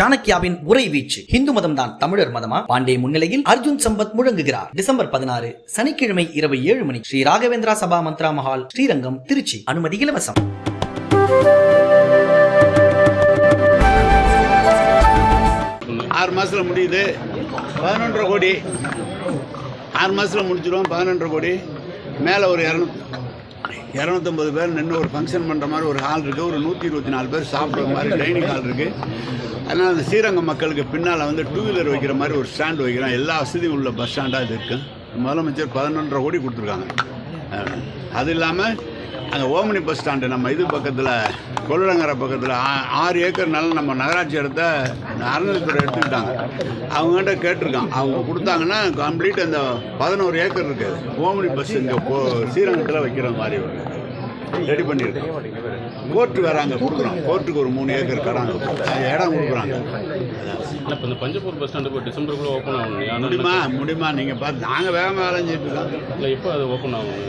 சாணக்கியாவின் உரை வீச்சு. இந்து மதம் தான் தமிழர் மதமா? பாண்டே முன்னிலையில் அர்ஜுன் சம்பத் முழங்குகிறார். டிசம்பர் பதினாறு சனிக்கிழமை இரவு ஏழு மணி. ஸ்ரீ ராகவேந்திரா சபா மந்த்ரா மஹால் ஸ்ரீரங்கம் திருச்சி. அனுமதி இலவசம். ஆறு மாசத்துல முடியுது. பதினொன்றரை கோடி. ஆறு மாசத்துல முடிச்சிருவோம் பதினொன்றரை கோடி. மேலே ஒரு இரநூத்தி இரநூத்தம்பது பேர் நின்று ஒரு ஃபங்க்ஷன் பண்ணுற மாதிரி ஒரு ஹால் இருக்குது ஒரு நூற்றி இருபத்தி நாலு பேர் சாப்பிட்ற மாதிரி டைனிங் ஹால் இருக்குது அதனால் அந்த ஸ்ரீரங்கம் மக்களுக்கு பின்னால் வந்து டூ வீலர் வைக்கிற மாதிரி ஒரு ஸ்டாண்ட் வைக்கிறோம் எல்லா வசதியும் உள்ள பஸ் ஸ்டாண்டாக இது இருக்குது முதலமைச்சர் பதினொன்றரை கோடி கொடுத்துருக்காங்க. அது இல்லாமல் அங்கே ஓமனி பஸ் ஸ்டாண்டு நம்ம இது பக்கத்தில் கொள்ளடங்கரை பக்கத்தில் ஆறு ஏக்கர் நிலம் நம்ம நகராட்சி இடத்த அறநிலைத்துறை எடுத்துக்கிட்டாங்க. அவங்ககிட்ட கேட்டிருக்கான். அவங்க கொடுத்தாங்கன்னா கம்ப்ளீட் அந்த பதினோரு ஏக்கர் இருக்குது ஓமனி பஸ் இங்கே போ ஸ்ரீரங்கத்தில் வைக்கிற மாதிரி ஒரு ரெடி பண்ணியிருக்கோம் கோர்ட்டு வேற அங்கே கொடுக்குறோம் கோர்ட்டுக்கு ஒரு மூணு ஏக்கர் கடாங்க இடம் கொடுக்குறாங்க. இப்போ இந்த பஞ்சப்பூர் பஸ் ஸ்டாண்டு இப்போ டிசம்பருக்குள்ளே ஓப்பன் ஆகணும். முடியுமா? முடியுமா? நீங்கள் பார்த்து நாங்கள் வேகமாக அலைஞ்சிட்டு இருக்கோம். இல்லை எப்போ அது ஓப்பன் ஆகும்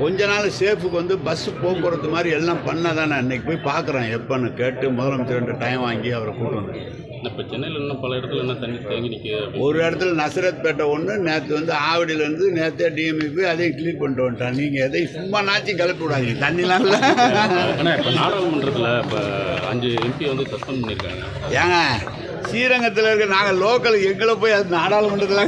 கொஞ்ச நாள் சேஃபுக்கு வந்து பஸ் போக்குவரத்து மாதிரி எல்லாம் பண்ண தானே அன்னைக்கு போய் பார்க்குறேன். எப்போன்னு கேட்டு முதலமைச்சர்கிட்ட டைம் வாங்கி அவரை கூட்டு வந்து இப்போ சென்னையில் இன்னும் பல இடத்துல என்ன தண்ணி தேங்கி ஒரு இடத்துல நசரத்பேட்டை ஒன்று நேற்று வந்து ஆவடியிலேருந்து நேற்றே டிஎம்இபி அதையும் க்ளீன் பண்ணிட்டு வந்துட்டான். நீங்கள் எதையும் சும்மா நாச்சி கிளப்பி விடாதீங்க. தண்ணிலாம் இல்லை. ஆனால் இப்போ நாடாளுமன்றத்தில் இப்போ அஞ்சு எம்பி வந்து சஸ்பெண்ட் பண்ணியிருக்காங்க ஏங்க ஸ்ரீரங்கத்தில் இருக்க நாங்கள் லோக்கல் எங்களை போய் அது நாடாளுமன்றத்தில்